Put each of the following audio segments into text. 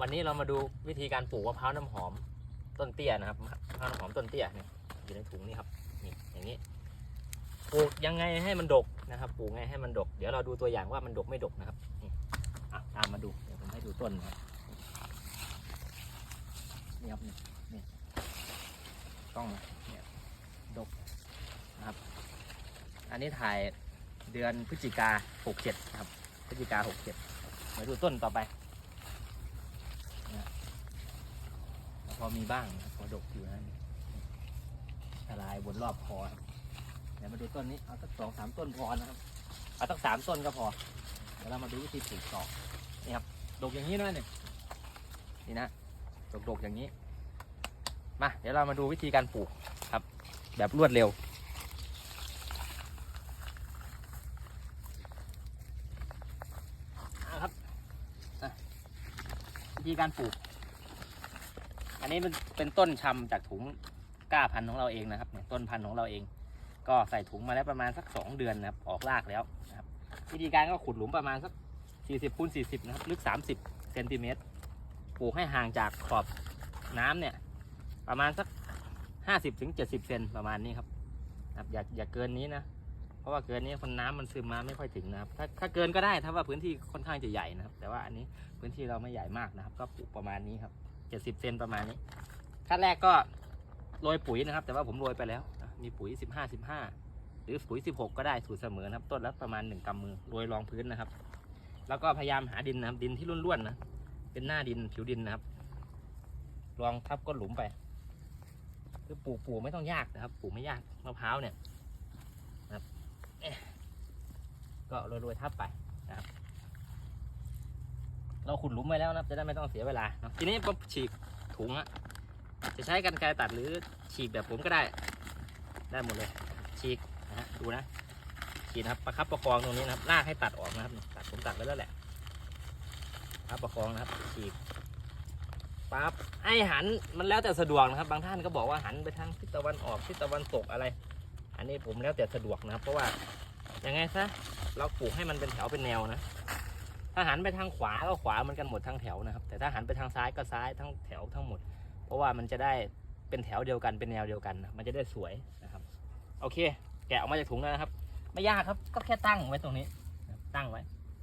วันนี้เรามาดูวิธีการปลูกมะพร้าวน้ำหอมต้นเตี้ยนะครับมะพร้าวน้ำหอมต้นเตี้ยนี่อยู่ในถุงนี่ครับนี่อย่างนี้ปลูกยังไงให้มันดกนะครับปลูกไงให้มันดก เดี๋ยวเราดูตัวอย่างว่ามันดกไม่ดกนะครับนี่อะตามมาดูเดี๋ยวผมให้ดูต้นนะครับนี่ครับนี่นี่ต้องนะเนี่ยดกนะครับ อันนี้ถ่ายเดือนพฤศจิกาหกเจ็ดครับพฤศจิกาหกเจ็ดมาดูต้นต่อไป พอมีบ้างนะพอดกอยู่นะนี่ทลายบนรอบคอเดี๋ยวมาดูต้นนี้เอาสักสองสามต้นพอนะครับเอาสักสามต้นก็พอเดี๋ยวเรามาดูวิธีปลูกต่อนี่ครับดกอย่างนี้นะเนี่ยนี่นะดกดกๆอย่างนี้มาเดี๋ยวเรามาดูวิธีการปลูกครับ แบบรวดเร็วครับวิธีการปลูก นนี้เป็นเป็นต้นชำจากถุงก้าพันธุ์ของเราเองนะครับเนี่ยต้นพันธุ์ของเราเอง ก็ใส่ถุงมาแล้วประมาณสักสองเดือนนะครับออกรากแล้วนะครับวิธีการก็ขุดหลุมประมาณสักสี่สิบคูณสี่สิบนะครับ ลึกสามสิบเซนติเมตรปลูกให้ห่างจากขอบน้ำเนี่ย ประมาณสักห้าสิบถึงเจ็ดสิบเซนประมาณนี้ครับครับอย่าอย่าเกินนี้นะ เพราะว่าเกินนี้คนน้ำมันซึมมาไม่ค่อยถึงนะครับถ้าถ้าเกินก็ได้ถ้าว่าพื้นที่ค่อนข้างจะใหญ่นะครับ แต่ว่าอันนี้พื้นที่เราไม่ใหญ่มากนะครับ ก็ปลูกประมาณนี้ครับ เจ็ดสิบเซนประมาณนี้ขั้นแรกก็โรยปุ๋ยนะครับ แต่ว่าผมโรยไปแล้ว มีปุ๋ยสิบห้าสิบห้าหรือปุ๋ยสิบหกก็ได้สูตรเสมอนะครับ ต้นละประมาณหนึ่งกำมือโรยรองพื้นนะครับ แล้วก็พยายามหาดินนะครับ ดินที่ร่วนๆนะเป็นหน้าดินผิวดินนะครับรองทับก้นหลุมไปคือปลูกปลูกไม่ต้องยากนะครับปลูกไม่ยากมะพร้าวเนี่ยนะครับก็โรยๆทับไป เราขุดหลุมไว้แล้วนะจะได้ไม่ต้องเสียเวลาทีนี้ก็ฉีกถุงอะจะใช้กันไกรตัดหรือฉีกแบบผมก็ได้ ได้หมดเลยฉีกนะฮะดูนะฉีกนะครับประคับประคองตรงนี้นะครับลากให้ตัดออกนะครับตัดผมตัดไว้แล้วแหละครับประคองนะครับฉีกปั๊บไอหันมันแล้วแต่สะดวกนะครับ บางท่านก็บอกว่าหันไปทางทิศตะวันออกทิศตะวันตกอะไร อันนี้ผมแล้วแต่สะดวกนะครับ เพราะว่ายังไงซะเราปลูกให้มันเป็นแถวเป็นแนวนะ ถ้าหันไปทางขวาก็ขวาเหมือนกันหมดทั้งแถวนะครับ แต่ถ้าหันไปทางซ้ายก็ซ้ายทั้งแถวทั้งหมด เพราะว่ามันจะได้เป็นแถวเดียวกันเป็นแนวเดียวกันนะมันจะได้สวยนะครับ โอเค แกะออกมาจากถุงแล้วนะครับ ไม่ยากครับก็แค่ตั้งไว้ตรงนี้ ตั้งไว้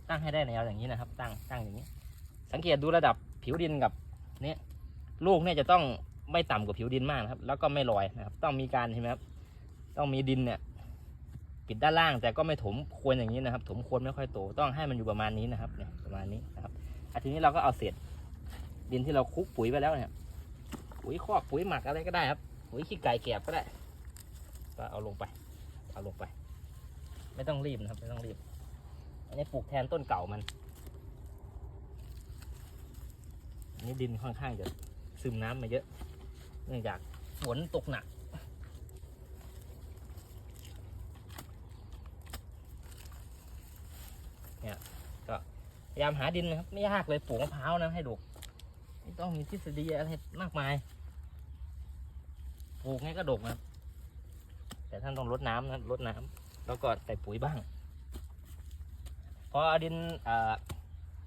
ตั้งให้ได้แนวอย่างนี้นะครับ ตั้งตั้งอย่างนี้ สังเกตดูระดับผิวดินกับเนี้ยลูกเนี่ยจะต้องไม่ต่ำกว่าผิวดินมากนะครับ แล้วก็ไม่ลอยนะครับ ต้องมีการเห็นไหมครับต้องมีดินเนี่ย ปิดด้านล่างแต่ก็ไม่ถมโคนอย่างนี้นะครับ ถมโคนไม่ค่อยโตต้องให้มันอยู่ประมาณนี้นะครับเนี่ยประมาณนี้นะครับอะทีนี้เราก็เอาเศษดินที่เราคุกปุ๋ยไปแล้วเนี่ยปุ๋ยคอกปุ๋ยหมักอะไรก็ได้ครับปุ๋ยขี้ไก่แกบก็ได้ ก็เอาลงไป เอาลงไป ไม่ต้องรีบนะครับ ไม่ต้องรีบ อันนี้ปลูกแทนต้นเก่ามันอันนี้ดินค่อนข้างจะซึมน้ำมาเยอะ เนื่องจากฝนตกหนัก พยายามหาดินนะครับ ไม่ยากเลยปลูกมะพร้าวนะให้ดกไม่ต้องมีทฤษฎีอะไรมากมายปลูกไงก็ดกนะครับแต่ท่านต้องรดน้ำนะรดน้ำแล้วก็ใส่ปุ๋ยบ้าง พอดินอ่า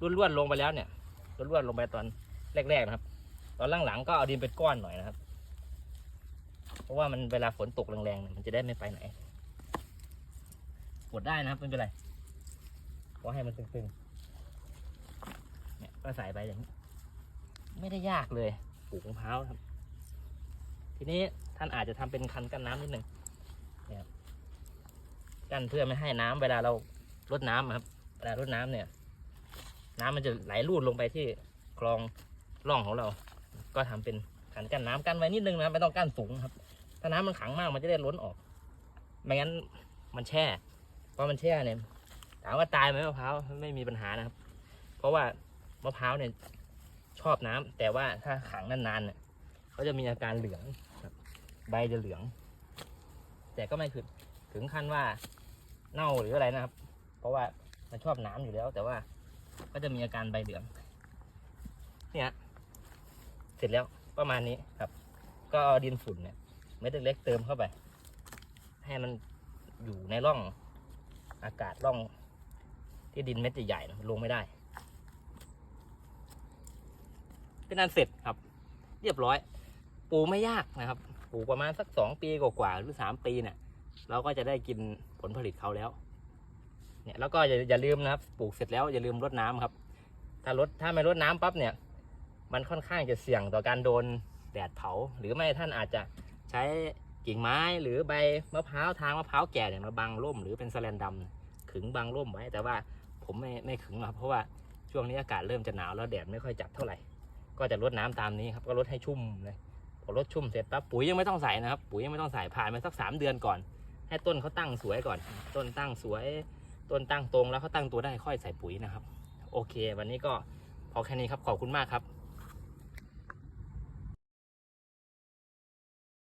ร่วนๆลงไปแล้วเนี่ยร่วนๆลงไปตอนแรกๆนะครับ ตอนหลังๆก็เอาดินเป็นก้อนหน่อยนะครับ เพราะว่ามันเวลาฝนตกแรงๆมันจะได้ไม่ไปไหนกดได้นะครับไม่เป็นไรขอให้มันตึงๆ ก็ใส่ไปอย่างนี้ไม่ได้ยากเลยปลูกมะพร้าวครับ ทีนี้ท่านอาจจะทำเป็นคันกั้นน้ำนิดหนึ่งเนี่ยครับกั้นเพื่อไม่ให้น้ำเวลาเรารดน้ำอะครับเวลารดน้ำเนี่ย น้ำมันจะไหลรูดลงไปที่คลองร่องของเรา ก็ทำเป็นขันกั้นน้ำกั้นไว้นิดนึงนะไม่ต้องกั้นสูงครับ ถ้าน้ำมันขังมากมันจะได้ล้นออก ไม่งั้นมันแช่ เพอมันแช่เนี่ยถามว่าตายไหมมะพร้าวไม่มีปัญหานะครับ เพราะว่า มะพร้าวเนี่ยชอบน้ำแต่ว่าถ้าขังนานๆเนี่ยเขาจะมีอาการเหลืองใบจะเหลือง แต่ก็ไม่ถึงถึงขั้นว่าเน่าหรืออะไรนะครับ เพราะว่ามันชอบน้ำอยู่แล้ว แต่ว่าก็จะมีอาการใบเหลือง เนี่ยเสร็จแล้วประมาณนี้ครับ ก็เอาดินฝุ่นเนี่ยเม็ดเล็กๆเติมเข้าไป ให้มันอยู่ในร่องอากาศร่องที่ดินเม็ดใหญ่ๆลงไม่ได้ เป็นอันเสร็จครับ เรียบร้อย ปลูกไม่ยากนะครับ ปลูกประมาณสักสองปีกว่าๆหรือสามปีเนี่ยเราก็จะได้กินผลผลิตเขาแล้ว เนี่ยแล้วก็อย่าอย่าลืมนะครับ ปลูกเสร็จแล้วอย่าลืมรดน้ำครับ ถ้ารดถ้าไม่รดน้ำปั๊บเนี่ย มันค่อนข้างจะเสี่ยงต่อการโดนแดดเผา หรือไม่ท่านอาจจะใช้กิ่งไม้หรือใบมะพร้าวทางมะพร้าวแก่เนี่ยมาบังร่มหรือเป็นแสแลนดำขึงบังร่มไว้ แต่ว่าผมไม่ไม่ขึงครับเพราะว่าช่วงนี้อากาศเริ่มจะหนาวแล้วแดดไม่ค่อยจัดเท่าไหร่ ก็จะรดน้ำตามนี้ครับก็รดให้ชุ่มเลยพอรดชุ่มเสร็จปั๊บปุ๋ยยังไม่ต้องใส่นะครับ ปุ๋ยยังไม่ต้องใส่ผ่านมาสักสามเดือนก่อน ให้ต้นเขาตั้งสวยก่อน ต้นตั้งสวย ต้นตั้งตรงแล้วเขาตั้งตัวได้ค่อยใส่ปุ๋ยนะครับ โอเค วันนี้ก็พอแค่นี้ครับขอบคุณมากครับ